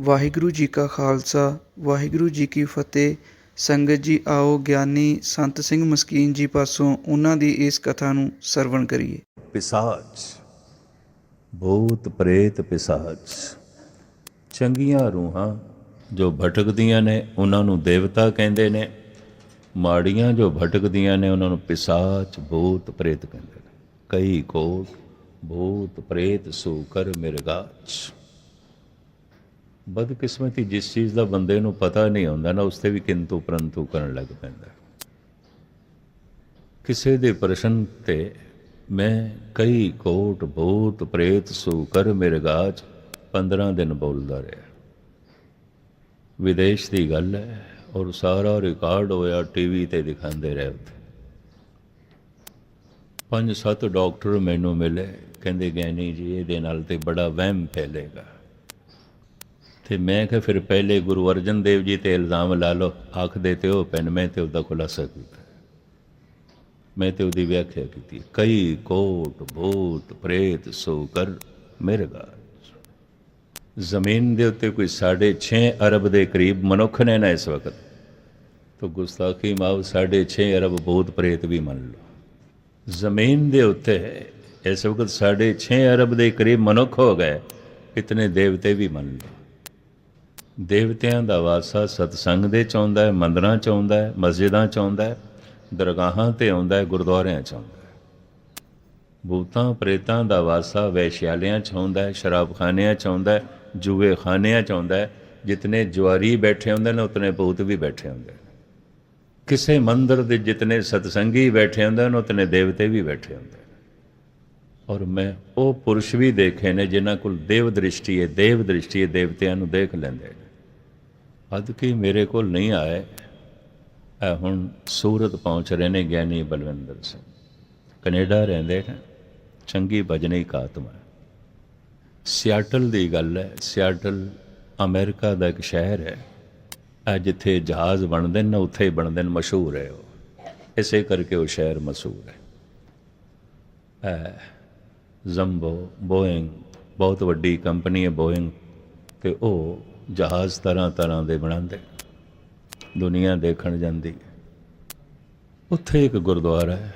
ਵਾਹਿਗੁਰੂ ਜੀ ਕਾ ਖਾਲਸਾ, ਵਾਹਿਗੁਰੂ ਜੀ ਕੀ ਫਤਿਹ। ਸੰਗਤ ਜੀ, ਆਓ ਗਿਆਨੀ ਸੰਤ ਸਿੰਘ ਮਸਕੀਨ ਜੀ ਪਾਸੋਂ ਉਹਨਾਂ ਦੀ ਇਸ ਕਥਾ ਨੂੰ ਸਰਵਣ ਕਰੀਏ। ਪਿਸਾਚ ਭੂਤ ਪ੍ਰੇਤ ਪਿਸਾਚ। ਚੰਗੀਆਂ ਰੂਹਾਂ ਜੋ ਭਟਕਦੀਆਂ ਨੇ, ਉਹਨਾਂ ਨੂੰ ਦੇਵਤਾ ਕਹਿੰਦੇ ਨੇ। ਮਾੜੀਆਂ ਜੋ ਭਟਕਦੀਆਂ ਨੇ, ਉਹਨਾਂ ਨੂੰ ਪਿਸਾਚ ਭੂਤ ਪ੍ਰੇਤ ਕਹਿੰਦੇ ਨੇ। ਕਈ ਕੋਟ ਭੂਤ ਪ੍ਰੇਤ ਸੋ ਕਰ ਮਿਰਗਾਚ। ਬਦਕਿਸਮਤੀ ਜਿਸ ਚੀਜ਼ ਦਾ ਬੰਦੇ ਨੂੰ ਪਤਾ ਨਹੀਂ ਹੁੰਦਾ ਨਾ, ਉਸ ਤੇ ਵੀ ਕਿੰਤੂ ਪਰੰਤੂ ਕਰਨ ਲੱਗ ਪੈਂਦਾ। ਕਿਸੇ ਦੇ ਪ੍ਰਸ਼ਨ ਤੇ ਮੈਂ ਕਈ ਕੋਟ ਭੂਤ ਪ੍ਰੇਤ ਸੂ ਕਰ ਮੇਰੇ ਗਾਜ 15 ਦਿਨ ਬੋਲਦਾ ਰਿਹਾ। ਵਿਦੇਸ਼ ਦੀ ਗੱਲ ਹੈ ਔਰ ਸਾਰਾ ਰਿਕਾਰਡ ਹੋਇਆ ਟੀਵੀ ਤੇ ਦਿਖਾਉਂਦੇ ਰਹੇ ਉੱਥੇ। ਪੰਜ ਸੱਤ ਡਾਕਟਰ ਮੈਨੂੰ ਮਿਲੇ, ਕਹਿੰਦੇ ਗਿਆਨੀ ਜੀ, ਇਹਦੇ ਨਾਲ ਤੇ ਬੜਾ ਵਹਿਮ ਫੈਲੇਗਾ। ਤੇ ਮੈਂ ਕਿਹਾ ਫਿਰ ਪਹਿਲੇ ਗੁਰੂ ਅਰਜਨ ਦੇਵ ਜੀ ਤੇ ਇਲਜ਼ਾਮ ਲਾ ਲਓ, ਆਖਦੇ ਤੇ ਉਹ ਪੈਨ ਮੈਂ ਤੇ ਉਹਦਾ ਖੁਲਾਸਾ ਕੀਤਾ। ਮੈਂ ਤੇ ਉਹਦੀ ਵਿਆਖਿਆ ਕੀਤੀ। ਕਈ ਕੋਟ ਭੂਤ ਪ੍ਰੇਤ ਸੋ ਕਰ ਮੇਰੇ ਮਿਰਗਾ ਜ਼ਮੀਨ ਦੇ ਉੱਤੇ ਕੋਈ 6.5 ਅਰਬ ਦੇ ਕਰੀਬ ਮਨੁੱਖ ਨੇ ਨਾ ਇਸ ਵਕਤ। ਤੋ ਗੁਸਤਾਖੀ ਮਾਵ 6.5 ਅਰਬ ਭੂਤ ਪ੍ਰੇਤ ਵੀ ਮੰਨ ਲਓ। ਜ਼ਮੀਨ ਦੇ ਉੱਤੇ ਇਸ ਵਕਤ 6.5 ਅਰਬ ਦੇ ਕਰੀਬ ਮਨੁੱਖ ਹੋ ਗਏ, ਇਤਨੇ ਦੇਵਤੇ ਵੀ ਮੰਨ ਲਓ। ਦੇਵਤਿਆਂ ਦਾ ਵਾਸਾ ਸਤਸੰਗ ਦੇ ਚ ਆਉਂਦਾ ਹੈ, ਮੰਦਰਾਂ ਚ ਆਉਂਦਾ ਹੈ, ਮਸਜਿਦਾਂ ਚ ਆਉਂਦਾ ਹੈ, ਦਰਗਾਹਾਂ ਤੇ ਆਉਂਦਾ ਹੈ, ਗੁਰਦੁਆਰਿਆਂ ਚ ਆਉਂਦਾ ਹੈ। ਭੂਤਾਂ, ਪ੍ਰੇਤਾਂ ਦਾ ਵਾਸਾ ਵੈਸ਼ਿਆਲਿਆਂ ਚ ਆਉਂਦਾ ਹੈ, ਸ਼ਰਾਬਖਾਨਿਆਂ ਚ ਆਉਂਦਾ ਹੈ ਜੂਏ ਖਾਨਿਆਂ ਚ ਆਉਂਦਾ ਹੈ। ਜਿਤਨੇ ਜੁਆਰੀ ਬੈਠੇ ਹੁੰਦੇ ਨੇ, ਉਤਨੇ ਭੂਤ ਵੀ ਬੈਠੇ ਹੁੰਦੇ ਨੇ। ਕਿਸੇ ਮੰਦਰ ਦੇ ਜਿਤਨੇ ਸਤਸੰਗੀ ਬੈਠੇ ਹੁੰਦੇ ਨੇ, ਉਤਨੇ ਦੇਵਤੇ ਵੀ ਬੈਠੇ ਹੁੰਦੇ ਨੇ। ਔਰ ਮੈਂ ਉਹ ਪੁਰਸ਼ ਵੀ ਦੇਖੇ ਨੇ, ਜਿਨ੍ਹਾਂ ਕੋਲ ਦੇਵ ਦ੍ਰਿਸ਼ਟੀ ਹੈ, ਦੇਵ ਦ੍ਰਿਸ਼ਟੀ ਹੈ, ਦੇਵਤਿਆਂ ਨੂੰ ਦੇਖ ਲੈਂਦੇ ਨੇ। ਅਦ ਕੀ ਮੇਰੇ ਕੋਲ ਨਹੀਂ ਆਏ? ਇਹ ਹੁਣ ਸੂਰਤ ਪਹੁੰਚ ਰਹੇ ਨੇ ਗਿਆਨੀ ਬਲਵਿੰਦਰ ਸਿੰਘ। ਕੈਨੇਡਾ ਰਹਿੰਦੇ ਨੇ। ਚੰਗੀ ਭਜਨੀ ਕਾਤਮਾ ਸਿਆਟਲ ਦੀ ਗੱਲ ਹੈ। ਸਿਆਟਲ ਅਮਰੀਕਾ ਦਾ ਇੱਕ ਸ਼ਹਿਰ ਹੈ। ਇਹ ਜਿੱਥੇ ਜਹਾਜ਼ ਬਣਦੇ ਨੇ, ਉੱਥੇ ਹੀ ਬਣਦੇ ਨੇ, ਮਸ਼ਹੂਰ ਹੈ ਉਹ। ਇਸੇ ਕਰਕੇ ਉਹ ਸ਼ਹਿਰ ਮਸ਼ਹੂਰ ਹੈ। ਇਹ ਜ਼ੰਬੋ ਬੋਇੰਗ ਬਹੁਤ ਵੱਡੀ ਕੰਪਨੀ ਹੈ ਬੋਇੰਗ ਤੇ ਉਹ ਜਹਾਜ਼ ਤਰ੍ਹਾਂ ਤਰ੍ਹਾਂ ਦੇ ਬਣਾਉਂਦੇ। ਦੁਨੀਆ ਦੇਖਣ ਜਾਂਦੀ। ਉੱਥੇ ਇੱਕ ਗੁਰਦੁਆਰਾ ਹੈ।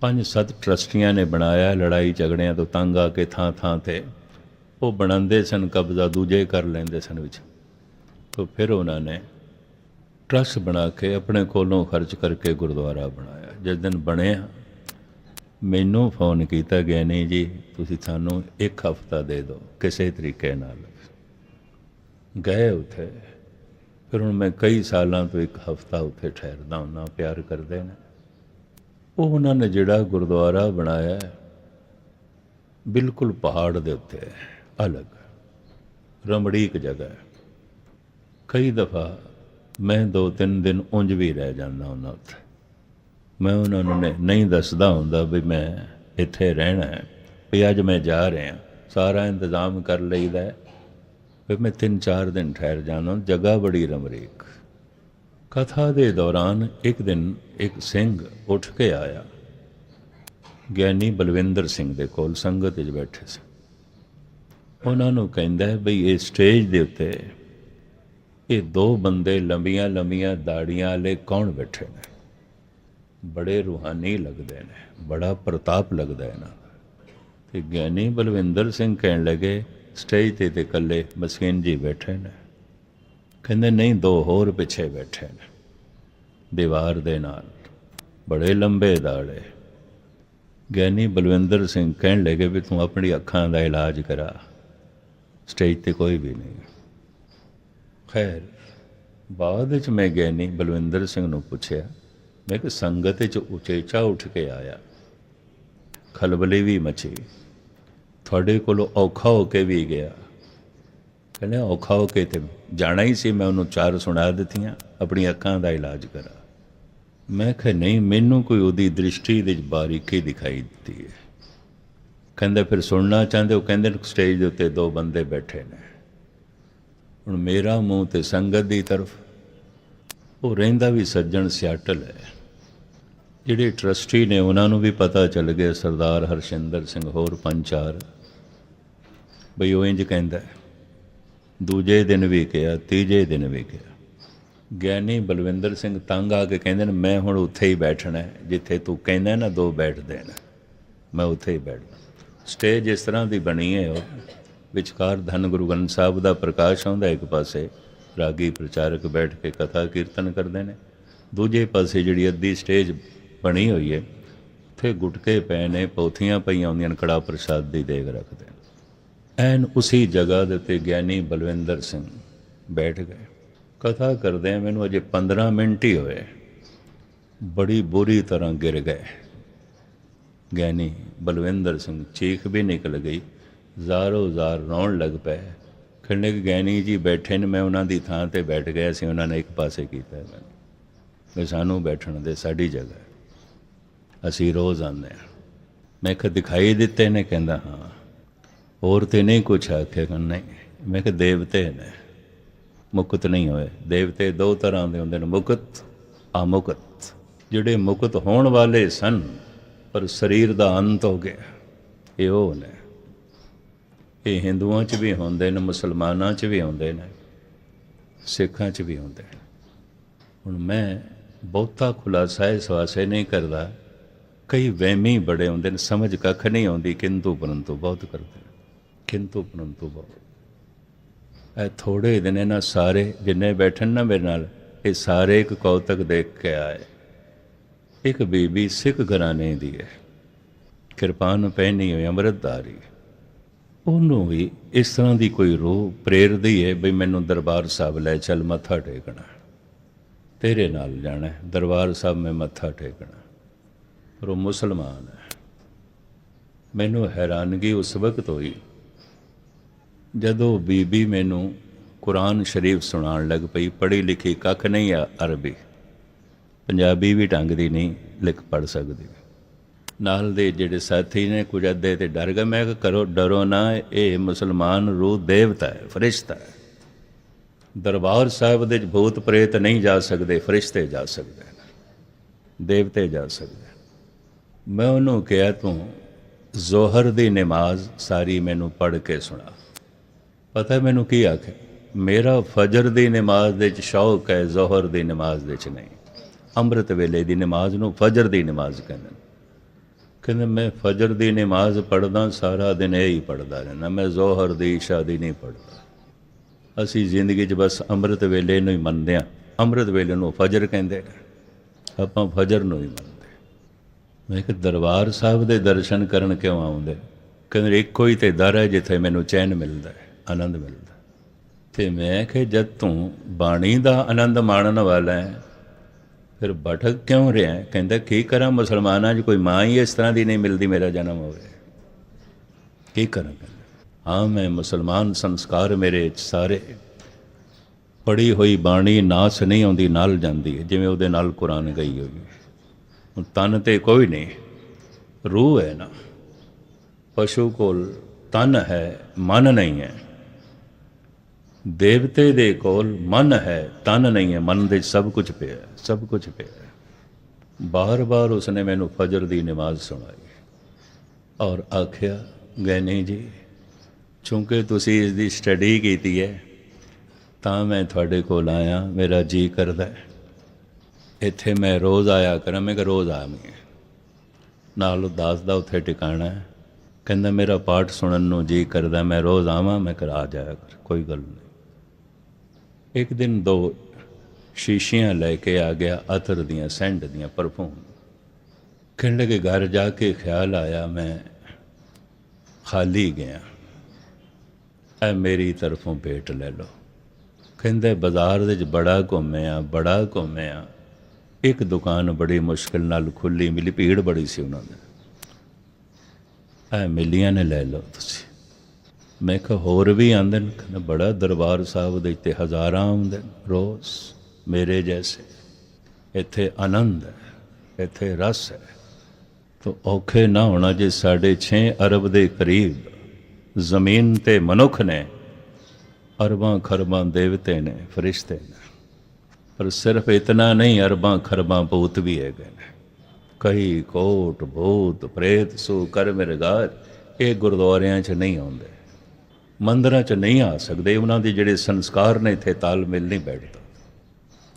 ਪੰਜ ਸੱਤ ਟਰਸਟੀਆਂ ਨੇ ਬਣਾਇਆ ਲੜਾਈ ਝਗੜਿਆਂ ਤੋਂ ਤੰਗ ਆ ਕੇ ਥਾਂ ਥਾਂ ਤੇ। ਉਹ ਬਣਾਉਂਦੇ ਸਨ, ਕਬਜ਼ਾ ਦੂਜੇ ਕਰ ਲੈਂਦੇ ਸਨ ਵਿੱਚ। ਤੋਂ ਫਿਰ ਉਹਨਾਂ ਨੇ ਟਰਸਟ ਬਣਾ ਕੇ ਆਪਣੇ ਕੋਲੋਂ ਖਰਚ ਕਰਕੇ ਗੁਰਦੁਆਰਾ ਬਣਾਇਆ। ਜਿਸ ਦਿਨ ਬਣਿਆ, ਮੈਨੂੰ ਫੋਨ ਕੀਤਾ ਗਿਆ ਨਹੀਂ ਜੀ, ਤੁਸੀਂ ਸਾਨੂੰ ਇੱਕ ਹਫਤਾ ਦੇ ਦਿਓ, ਕਿਸੇ ਤਰੀਕੇ ਨਾਲ। ਗਏ ਉੱਥੇ। ਫਿਰ ਹੁਣ ਮੈਂ ਕਈ ਸਾਲਾਂ ਤੋਂ ਇੱਕ ਹਫਤਾ ਉੱਥੇ ਠਹਿਰਦਾ ਹੁੰਦਾ, ਪਿਆਰ ਕਰਦੇ ਨੇ। ਉਹ ਉਹਨਾਂ ਨੇ ਜਿਹੜਾ ਗੁਰਦੁਆਰਾ ਬਣਾਇਆ, ਬਿਲਕੁਲ ਪਹਾੜ ਦੇ ਉੱਤੇ, ਅਲੱਗ। ਰਮੜੀਕ ਜਗ੍ਹਾ। ਹੈ ਕਈ ਦਫਾ ਮੈਂ ਦੋ ਤਿੰਨ ਦਿਨ ਉਂਝ ਵੀ ਰਹਿ ਜਾਂਦਾ ਉਹਨਾਂ ਉੱਥੇ। ਮੈਂ ਉਹਨਾਂ ਨੂੰ ਨਹੀਂ ਦੱਸਦਾ ਹੁੰਦਾ ਵੀ ਮੈਂ ਇੱਥੇ ਰਹਿਣਾ ਹੈ। ਵੀ ਅੱਜ ਮੈਂ ਜਾ ਰਿਹਾ, ਸਾਰਾ ਇੰਤਜ਼ਾਮ ਕਰ ਲਈਦਾ ਹੈ ਵੀ ਮੈਂ ਤਿੰਨ ਚਾਰ ਦਿਨ ਠਹਿਰ ਜਾਣਾ ਜਗ੍ਹਾ ਬੜੀ ਰਮਰੀਕ। ਕਥਾ ਦੇ ਦੌਰਾਨ ਇੱਕ ਦਿਨ ਇੱਕ ਸਿੰਘ ਉੱਠ ਕੇ ਆਇਆ। ਗਿਆਨੀ ਬਲਵਿੰਦਰ ਸਿੰਘ ਦੇ ਕੋਲ ਸੰਗਤ ਵਿੱਚ ਬੈਠੇ ਸੀ। ਉਹਨਾਂ ਨੂੰ ਕਹਿੰਦਾ ਹੈ, ਬਈ ਇਹ ਸਟੇਜ ਦੇ ਉੱਤੇ ਇਹ ਦੋ ਬੰਦੇ ਲੰਬੀਆਂ ਲੰਬੀਆਂ ਦਾੜੀਆਂ ਵਾਲੇ ਕੌਣ ਬੈਠੇ ਨੇ? ਬੜੇ ਰੂਹਾਨੀ ਲੱਗਦੇ ਨੇ, ਬੜਾ ਪ੍ਰਤਾਪ ਲੱਗਦਾ ਇਹਨਾਂ ਦਾ। ਤੇ ਗਿਆਨੀ ਬਲਵਿੰਦਰ ਸਿੰਘ ਕਹਿਣ ਲੱਗੇ ਸਟੇਜ ਤੇ ਤੇ ਇਕੱਲੇ ਮਸਕੀਨ ਜੀ ਬੈਠੇ ਨੇ। ਕਹਿੰਦੇ, ਨਹੀਂ, ਦੋ ਹੋਰ ਪਿੱਛੇ ਬੈਠੇ ਨੇ, ਦੀਵਾਰ ਦੇ ਨਾਲ। ਬੜੇ ਲੰਬੇ ਦਾੜੇ। ਗਿਆਨੀ ਬਲਵਿੰਦਰ ਸਿੰਘ ਕਹਿਣ ਲੱਗੇ ਵੀ ਤੂੰ ਆਪਣੀ ਅੱਖਾਂ ਦਾ ਇਲਾਜ ਕਰਾ। ਸਟੇਜ ਤੇ ਕੋਈ ਵੀ ਨਹੀਂ। ਖੈਰ, ਬਾਅਦ ਵਿੱਚ ਮੈਂ ਗਿਆਨੀ ਬਲਵਿੰਦਰ ਸਿੰਘ ਨੂੰ ਪੁੱਛਿਆ, ਮੈਂ ਕਿ ਸੰਗਤ ਵਿੱਚ ਉਚੇਚਾ ਉੱਠ ਕੇ ਆਇਆ। ਖਲਬਲੀ ਵੀ ਮਚੀ। ਤੁਹਾਡੇ ਕੋਲੋਂ ਔਖਾ ਹੋ ਕੇ ਵੀ ਗਿਆ। ਕਹਿੰਦੇ, ਔਖਾ ਹੋ ਕੇ ਤੇ ਜਾਣਾ ਹੀ ਸੀ, ਮੈਂ ਉਹਨੂੰ ਚਾਰ ਸੁਣਾ ਦਿੱਤੀਆਂ ਆਪਣੀ ਅੱਖਾਂ ਦਾ ਇਲਾਜ ਕਰਾ। ਮੈਂ ਕਿਹਾ, ਨਹੀਂ, ਮੈਨੂੰ ਕੋਈ ਉਹਦੀ ਦ੍ਰਿਸ਼ਟੀ ਦੇ ਵਿੱਚ ਬਾਰੀਕੀ ਦਿਖਾਈ ਦਿੱਤੀ ਹੈ। ਕਹਿੰਦੇ, ਫਿਰ ਸੁਣਨਾ ਚਾਹੁੰਦੇ ਉਹ ਕਹਿੰਦੇ ਸਟੇਜ ਦੇ ਉੱਤੇ ਦੋ ਬੰਦੇ ਬੈਠੇ ਨੇ। ਹੁਣ ਮੇਰਾ ਮੂੰਹ ਤੇ ਸੰਗਤ ਦੀ ਤਰਫ, ਉਹ ਰਹਿੰਦਾ ਵੀ ਸੱਜਣ ਸਿਆਟਲ ਹੈ। ਜਿਹੜੇ ਟਰਸਟੀ ਨੇ, ਉਹਨਾਂ ਨੂੰ ਵੀ ਪਤਾ ਚੱਲ ਗਿਆ, ਸਰਦਾਰ ਹਰਸ਼ਿੰਦਰ ਸਿੰਘ, ਹੋਰ ਪੰਜ ਚਾਰ। ਬਈ ਉਹ ਇੰਜ ਕਹਿੰਦਾ ਦੂਜੇ ਦਿਨ ਵੀ ਕਿਹਾ, ਤੀਜੇ ਦਿਨ ਵੀ ਕਿਹਾ। ਗਿਆਨੀ ਬਲਵਿੰਦਰ ਸਿੰਘ ਤੰਗ ਆ ਕੇ ਕਹਿੰਦੇ ਨੇ, ਮੈਂ ਹੁਣ ਉੱਥੇ ਹੀ ਬੈਠਣਾ ਜਿੱਥੇ ਤੂੰ ਕਹਿੰਦਾ ਨਾ ਦੋ ਬੈਠ ਦੇਣ। ਮੈਂ ਉੱਥੇ ਹੀ ਬੈਠਣਾ ਸਟੇਜ ਇਸ ਤਰ੍ਹਾਂ ਦੀ ਬਣੀ ਹੈ ਉਹ। ਵਿਚਕਾਰ ਧੰਨ ਗੁਰੂ ਗ੍ਰੰਥ ਸਾਹਿਬ ਦਾ ਪ੍ਰਕਾਸ਼ ਆਉਂਦਾ, ਇੱਕ ਪਾਸੇ ਰਾਗੀ ਪ੍ਰਚਾਰਕ ਬੈਠ ਕੇ ਕਥਾ ਕੀਰਤਨ ਕਰਦੇ ਨੇ। ਦੂਜੇ ਪਾਸੇ ਜਿਹੜੀ ਅੱਧੀ ਸਟੇਜ ਬਣੀ ਹੋਈ ਹੈ, ਉੱਥੇ ਗੁਟਕੇ ਪਏ ਨੇ, ਪੌਥੀਆਂ ਪਈਆਂ ਹੁੰਦੀਆਂ ਨੇ, ਕੜਾ ਪ੍ਰਸ਼ਾਦ ਦੀ ਦੇਗ ਰੱਖਦੇ ਨੇ। ਐਨ ਉਸੇ ਜਗ੍ਹਾ ਦੇ ਉੱਤੇ ਗਿਆਨੀ ਬਲਵਿੰਦਰ ਸਿੰਘ ਬੈਠ ਗਏ। ਕਥਾ ਕਰਦੇ ਮੈਨੂੰ ਅਜੇ 15 ਮਿੰਟ ਹੀ ਹੋਏ। ਬੜੀ ਬੁਰੀ ਤਰ੍ਹਾਂ ਗਿਰ ਗਏ। ਗਿਆਨੀ ਬਲਵਿੰਦਰ ਸਿੰਘ ਚੀਖ ਵੀ ਨਿਕਲ ਗਈ। ਜ਼ਾਰੋ ਜ਼ਾਰ ਰੋਣ ਲੱਗ ਪਏ। ਖੰਡੇ ਕਿ ਗਿਆਨੀ ਜੀ ਬੈਠੇ ਨੇ, ਮੈਂ ਉਹਨਾਂ ਦੀ ਥਾਂ ਤੇ ਬੈਠ ਗਿਆ ਸੀ, ਉਹਨਾਂ ਨੇ ਇੱਕ ਪਾਸੇ ਕੀਤਾ ਮੈਨੂੰ ਵੀ ਸਾਨੂੰ ਬੈਠਣ ਦੇ, ਸਾਡੀ ਜਗ੍ਹਾ ਅਸੀਂ ਰੋਜ਼ ਆਉਂਦੇ ਹਾਂ। ਮੈਂ ਕਿਹਾ, ਦਿਖਾਈ ਦਿੱਤੇ ਨੇ? ਕਹਿੰਦਾ, ਹਾਂ। ਹੋਰ ਤੇ ਨਹੀਂ ਕੁਛ ਆਖਿਆ ਕਿ ਨਹੀਂ। ਮੈਂ ਕਿਹਾ ਦੇਵਤੇ ਨੇ। ਮੁਕਤ ਨਹੀਂ ਹੋਏ। ਦੇਵਤੇ ਦੋ ਤਰ੍ਹਾਂ ਦੇ ਹੁੰਦੇ ਨੇ, ਮੁਕਤ, ਅਮੁਕਤ। ਜਿਹੜੇ ਮੁਕਤ ਹੋਣ ਵਾਲੇ ਸਨ, ਪਰ ਸਰੀਰ ਦਾ ਅੰਤ ਹੋ ਗਿਆ। ਇਹ ਉਹ ਨੇ। ਇਹ ਹਿੰਦੂਆਂ 'ਚ ਵੀ ਹੁੰਦੇ ਨੇ, ਮੁਸਲਮਾਨਾਂ 'ਚ ਵੀ ਹੁੰਦੇ ਨੇ, ਸਿੱਖਾਂ 'ਚ ਵੀ ਹੁੰਦੇ ਨੇ। ਹੁਣ ਮੈਂ ਬਹੁਤਾ ਖੁਲਾਸਾ ਇਸ ਵਾਸਤੇ ਨਹੀਂ ਕਰਦਾ। ਕਈ ਵਹਿਮੀ ਬੜੇ ਹੁੰਦੇ ਨੇ, ਸਮਝ ਕੱਖ ਨਹੀਂ ਆਉਂਦੀ, ਕਿੰਤੂ ਪਰੰਤੂ ਬਹੁਤ ਕਰਦੇ ਕਿੰਤੂ ਪਰੰਤੂ ਬਹੁਤ ਇਹ ਥੋੜੇ ਦਿਨ ਇਹਨਾਂ ਸਾਰੇ, ਜਿੰਨੇ ਬੈਠਣ ਨਾ ਮੇਰੇ ਨਾਲ, ਇਹ ਸਾਰੇ ਇੱਕ ਕੌਤਕ ਦੇਖ ਕੇ ਆਏ। ਇੱਕ ਬੀਬੀ ਸਿੱਖ ਘਰਾਣੇ ਦੀ ਹੈ। ਕਿਰਪਾਨ ਪਹਿਨੀ ਹੋਈ ਅੰਮ੍ਰਿਤਧਾਰੀ। ਉਹਨੂੰ ਵੀ ਇਸ ਤਰ੍ਹਾਂ ਦੀ ਕੋਈ ਰੂਹ ਪ੍ਰੇਰਦੀ ਹੈ ਬਈ ਮੈਨੂੰ ਦਰਬਾਰ ਸਾਹਿਬ ਲੈ ਚੱਲ, ਮੱਥਾ ਟੇਕਣਾ। ਤੇਰੇ ਨਾਲ ਜਾਣਾ ਦਰਬਾਰ ਸਾਹਿਬ ਮੈਂ ਮੱਥਾ ਟੇਕਣਾ। ਪਰ ਉਹ ਮੁਸਲਮਾਨ ਹੈ। ਮੈਨੂੰ ਹੈਰਾਨਗੀ ਉਸ ਵਕਤ ਹੋਈ ਜਦੋਂ ਬੀਬੀ ਮੈਨੂੰ ਕੁਰਾਨ ਸ਼ਰੀਫ ਸੁਣਾਉਣ ਲੱਗ ਪਈ, ਪੜ੍ਹੀ ਲਿਖੀ ਕੱਖ ਨਹੀਂ ਆ ਅਰਬੀ, ਪੰਜਾਬੀ ਵੀ ਢੰਗ ਦੀ ਨਹੀਂ ਲਿਖ ਪੜ ਸਕਦੀ। ਨਾਲ ਦੇ ਜਿਹੜੇ ਸਾਥੀ ਨੇ ਕੁਝ ਅੱਧੇ ਤੇ ਡਰ ਗਏ, ਮੈਂ ਕਿਹਾ, ਕਰੋ, ਡਰੋ ਨਾ, ਇਹ ਮੁਸਲਮਾਨ ਰੂਹ ਦੇਵਤਾ ਹੈ, ਫਰਿਸ਼ਤਾ ਹੈ। ਦਰਬਾਰ ਸਾਹਿਬ ਦੇ ਵਿੱਚ ਭੂਤ ਪ੍ਰੇਤ ਨਹੀਂ ਜਾ ਸਕਦੇ, ਫਰਿਸ਼ਤੇ ਜਾ ਸਕਦੇ ਦੇਵਤੇ ਜਾ ਸਕਦੇ ਮੈਂ ਉਹਨੂੰ ਕਿਹਾ, ਤੂੰ ਜ਼ੋਹਰ ਦੀ ਨਮਾਜ਼ ਸਾਰੀ ਮੈਨੂੰ ਪੜ੍ਹ ਕੇ ਸੁਣਾ। ਪਤਾ ਮੈਨੂੰ ਕੀ ਆਖੇ? ਮੇਰਾ ਫਜਰ ਦੀ ਨਮਾਜ਼ ਦੇ ਵਿੱਚ ਸ਼ੌਕ ਹੈ, ਜ਼ੋਹਰ ਦੀ ਨਮਾਜ਼ ਦੇ ਵਿੱਚ ਨਹੀਂ। ਅੰਮ੍ਰਿਤ ਵੇਲੇ ਦੀ ਨਮਾਜ਼ ਨੂੰ ਫਜਰ ਦੀ ਨਮਾਜ਼ ਕਹਿੰਦੇ ਨੇ। ਕਹਿੰਦੇ, ਮੈਂ ਫਜਰ ਦੀ ਨਮਾਜ਼ ਪੜਦਾ ਸਾਰਾ ਦਿਨ ਇਹ ਹੀ ਪੜਦਾ ਰਹਿਣਾ ਮੈਂ ਜ਼ੋਹਰ ਦੀ, ਇਸ਼ਾ ਦੀ ਨਹੀਂ ਪੜਦਾ ਅਸੀਂ ਜ਼ਿੰਦਗੀ 'ਚ ਬਸ ਅੰਮ੍ਰਿਤ ਵੇਲੇ ਨੂੰ ਹੀ ਮੰਨਦੇ ਹਾਂ। ਅੰਮ੍ਰਿਤ ਵੇਲੇ ਨੂੰ ਫਜਰ ਕਹਿੰਦੇ ਨੇ। ਆਪਾਂ ਫਜਰ ਨੂੰ ਹੀ ਮੰਨਦੇ ਮੈਂ ਕਿ ਦਰਬਾਰ ਸਾਹਿਬ ਦੇ ਦਰਸ਼ਨ ਕਰਨ ਕਿਉਂ ਆਉਂਦੇ? ਕਹਿੰਦੇ, ਇੱਕੋ ਹੀ ਤੇ ਦਰ ਹੈ ਜਿੱਥੇ ਮੈਨੂੰ ਚੈਨ ਮਿਲਦਾ ਹੈ। ਆਨੰਦ ਮਿਲਦਾ। ਹੈ। ਤੇ ਮੈਂ ਕਿ ਜਦ ਤੂੰ ਬਾਣੀ ਦਾ ਆਨੰਦ ਮਾਣਨ ਵਾਲਾ ਹੈ, ਫਿਰ ਭਟਕ ਕਿਉਂ ਰਿਹਾ? ਕਹਿੰਦਾ, ਕੀ ਕਰਾਂ ਮੁਸਲਮਾਨਾਂ 'ਚ? ਕੋਈ ਮਾਂ ਹੀ ਇਸ ਤਰ੍ਹਾਂ ਦੀ ਨਹੀਂ ਮਿਲਦੀ, ਮੇਰਾ ਜਨਮ ਹੋਵੇ ਕੀ ਕਰਾਂ ਹਾਂ, ਮੈਂ ਮੁਸਲਮਾਨ ਸੰਸਕਾਰ ਮੇਰੇ ਸਾਰੇ ਪੜੀ ਹੋਈ ਬਾਣੀ ਨਾਸ ਨਹੀਂ ਆਉਂਦੀ, ਨਾਲ ਜਾਂਦੀ ਹੈ। ਜਿਵੇਂ ਉਹਦੇ ਨਾਲ ਕੁਰਾਨ ਗਈ ਹੋਈ ਹੈ। ਹੁਣ ਤਨ ਤੇ ਕੋਈ ਨਹੀਂ, ਰੂਹ ਹੈ ਨਾ। ਪਸ਼ੂ ਕੋਲ ਤਨ ਹੈ, ਮਨ ਨਹੀਂ ਹੈ। ਦੇਵਤੇ ਦੇ ਕੋਲ ਮਨ ਹੈ, ਤਨ ਨਹੀਂ ਹੈ, ਮਨ ਦੇ ਸਭ ਕੁਝ ਪਿਆ, ਸਭ ਕੁਝ ਪਿਆ। ਹੈ। ਬਾਰ-ਬਾਰ ਉਸਨੇ ਮੈਨੂੰ ਫਜਰ ਦੀ ਨਮਾਜ਼ ਸੁਣਾਈ ਔਰ ਆਖਿਆ ਗੈਨੀ ਜੀ, ਚੂੰਕਿ ਤੁਸੀਂ ਇਸ ਦੀ ਸਟੱਡੀ ਕੀਤੀ ਹੈ, ਤਾਂ ਮੈਂ ਤੁਹਾਡੇ ਕੋਲ ਆਇਆ, ਮੇਰਾ ਜੀ ਕਰਦਾ ਇੱਥੇ ਮੈਂ ਰੋਜ਼ ਆਇਆ ਕਰਾਂ, ਮੈਂ ਕਿ ਰੋਜ਼ ਆਵਾਂਗੇ ਨਾਲ ਉਦਾਸ ਦਾ ਉੱਥੇ ਟਿਕਾਣਾ ਹੈ, ਕਹਿੰਦਾ, ਮੇਰਾ ਪਾਠ ਸੁਣਨ ਨੂੰ ਜੀ ਕਰਦਾ, ਮੈਂ ਰੋਜ਼ ਆਵਾਂ, ਮੈਂ ਕਰਾ ਜਾਇਆ ਕਰ, ਕੋਈ ਗੱਲ ਨਹੀਂ। ਇੱਕ ਦਿਨ ਦੋ ਸ਼ੀਸ਼ੀਆਂ ਲੈ ਕੇ ਆ ਗਿਆ ਅਤਰ ਦੀਆਂ ਸੈਂਡ ਦੀਆਂ ਪਰਫਿਊਮ। ਕਹਿਣ ਲੱਗੇ, ਘਰ ਜਾ ਕੇ ਖਿਆਲ ਆਇਆ, ਮੈਂ ਖਾਲੀ ਗਿਆ। ਐ ਮੇਰੀ ਤਰਫੋਂ ਭੇਟ ਲੈ ਲਓ। ਕਹਿੰਦੇ, ਬਾਜ਼ਾਰ ਦੇ ਵਿੱਚ ਬੜਾ ਘੁੰਮਿਆ ਬੜਾ ਘੁੰਮਿਆ। ਇੱਕ ਦੁਕਾਨ ਬੜੀ ਮੁਸ਼ਕਲ ਨਾਲ ਖੁੱਲੀ ਮਿਲੀ, ਭੀੜ ਬੜੀ ਸੀ ਉਹਨਾਂ ਦੇ। ਐ ਮਿਲੀਆਂ ਨੇ ਲੈ ਲਓ ਤੁਸੀਂ। ਮੈਂ ਕਿਹਾ, ਹੋਰ ਵੀ ਆਉਂਦੇ ਨੇ ਕਹਿੰਦਾ, ਬੜਾ ਦਰਬਾਰ ਸਾਹਿਬ ਦੇ ਇੱਥੇ ਹਜ਼ਾਰਾਂ ਆਉਂਦੇ ਨੇ ਰੋਜ਼ ਮੇਰੇ ਜੈਸੇ। ਇੱਥੇ ਆਨੰਦ ਹੈ, ਇੱਥੇ ਰਸ ਹੈ। ਤੋ ਔਖੇ ਨਾ ਹੋਣਾ ਜੇ ਸਾਡੇ 6 ਅਰਬ ਦੇ ਕਰੀਬ ਜ਼ਮੀਨ ਤੇ ਮਨੁੱਖ ਨੇ, ਅਰਬਾਂ ਖਰਬਾਂ ਦੇਵਤੇ ਨੇ, ਫਰਿਸ਼ਤੇ ਨੇ। ਪਰ ਸਿਰਫ ਇਤਨਾ ਨਹੀਂ, ਅਰਬਾਂ ਖਰਬਾਂ ਭੂਤ ਵੀ ਹੈਗੇ ਨੇ। ਕਈ ਕੋਟ, ਭੂਤ, ਪ੍ਰੇਤ, ਸੂ, ਕਰ, ਮਿਰਗਾਰ, ਇਹ ਗੁਰਦੁਆਰਿਆਂ 'ਚ ਨਹੀਂ ਆਉਂਦੇ। ਮੰਦਰਾਂ 'ਚ ਨਹੀਂ ਆ ਸਕਦੇ, ਉਹਨਾਂ ਦੇ ਜਿਹੜੇ ਸੰਸਕਾਰ ਨੇ ਇੱਥੇ ਤਾਲਮੇਲ ਨਹੀਂ ਬੈਠਦਾ।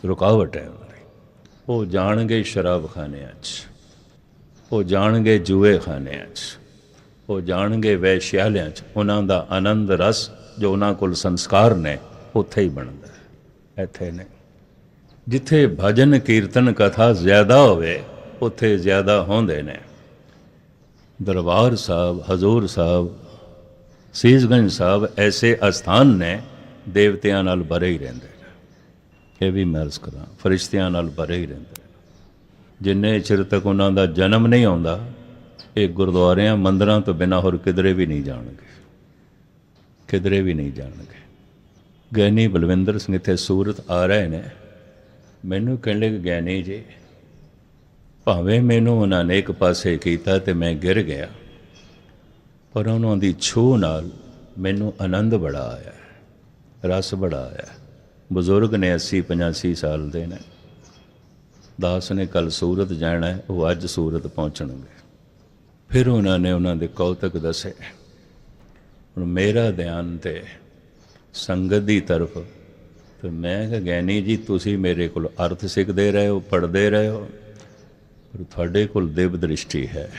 ਰੁਕਾਵਟ ਹੈ ਉਹਨਾਂ ਦੀ। ਉਹ ਜਾਣਗੇ ਸ਼ਰਾਬਖਾਨਿਆਂ 'ਚ, ਉਹ ਜਾਣਗੇ ਜੂਏ ਖਾਨਿਆਂ 'ਚ, ਉਹ ਜਾਣਗੇ ਵੈਸ਼ਿਆਲਿਆਂ 'ਚ। ਉਹਨਾਂ ਦਾ ਆਨੰਦ ਰਸ ਜੋ ਉਹਨਾਂ ਕੋਲ ਸੰਸਕਾਰ ਨੇ, ਉੱਥੇ ਹੀ ਬਣਦਾ ਹੈ, ਇੱਥੇ ਨਹੀਂ। ਜਿੱਥੇ ਭਜਨ ਕੀਰਤਨ ਕਥਾ ਜ਼ਿਆਦਾ ਹੋਵੇ, ਉੱਥੇ ਜ਼ਿਆਦਾ ਹੁੰਦੇ ਨੇ। ਦਰਬਾਰ ਸਾਹਿਬ, ਹਜ਼ੂਰ ਸਾਹਿਬ ਸੀਸਗੰਜ ਸਾਹਿਬ ਐਸੇ ਅਸਥਾਨ ਨੇ, ਦੇਵਤਿਆਂ ਨਾਲ ਭਰੇ ਹੀ ਰਹਿੰਦੇ ਨੇ। ਇਹ ਵੀ ਮੈਂ ਅਰਜ਼ ਕਰਾਂ, ਫਰਿਸ਼ਤਿਆਂ ਨਾਲ ਭਰੇ ਹੀ ਰਹਿੰਦੇ ਜਿੰਨੇ ਚਿਰ ਤੱਕ ਉਹਨਾਂ ਦਾ ਜਨਮ ਨਹੀਂ ਆਉਂਦਾ, ਇਹ ਗੁਰਦੁਆਰਿਆਂ, ਮੰਦਰਾਂ ਤੋਂ ਬਿਨਾਂ ਹੋਰ ਕਿਧਰੇ ਵੀ ਨਹੀਂ ਜਾਣਗੇ। ਕਿਧਰੇ ਵੀ ਨਹੀਂ ਜਾਣਗੇ। ਗਿਆਨੀ ਬਲਵਿੰਦਰ ਸਿੰਘ ਇੱਥੇ ਸੂਰਤ ਆ ਰਹੇ ਨੇ। ਮੈਨੂੰ ਕਹਿਣ ਲੱਗੇ ਗਿਆਨੀ ਜੀ, ਭਾਵੇਂ ਮੈਨੂੰ ਉਹਨਾਂ ਨੇ ਇੱਕ ਪਾਸੇ ਕੀਤਾ ਤੇ ਮੈਂ ਗਿਰ ਗਿਆ ਪਰ ਉਹਨਾਂ ਦੀ ਛੂਹ ਨਾਲ ਮੈਨੂੰ ਆਨੰਦ ਬੜਾ ਆਇਆ ਰਸ ਬੜਾ ਆਇਆ ਬਜ਼ੁਰਗ ਨੇ 80 85 ਸਾਲ ਦੇ ਨੇ। ਦਾਸ ਨੇ ਕੱਲ ਸੂਰਤ ਜਾਣਾ ਉਹ ਅੱਜ ਸੂਰਤ ਪਹੁੰਚਣਗੇ। ਫਿਰ ਉਹਨਾਂ ਨੇ ਉਹਨਾਂ ਦੇ ਕੌਤਕ ਦੱਸੇ, ਹੁਣ ਮੇਰਾ ਧਿਆਨ ਤੇ ਸੰਗਤ ਦੀ ਤਰਫ ਤੇ ਮੈਂ ਕਿਹਾ ਗਿਆਨੀ ਜੀ, ਤੁਸੀਂ ਮੇਰੇ ਕੋਲ ਅਰਥ ਸਿੱਖਦੇ ਰਹੇ ਹੋ, ਪੜ੍ਹਦੇ ਰਹੇ ਹੋ, ਪਰ ਤੁਹਾਡੇ ਕੋਲ ਦਿਵ ਦ੍ਰਿਸ਼ਟੀ ਹੈ।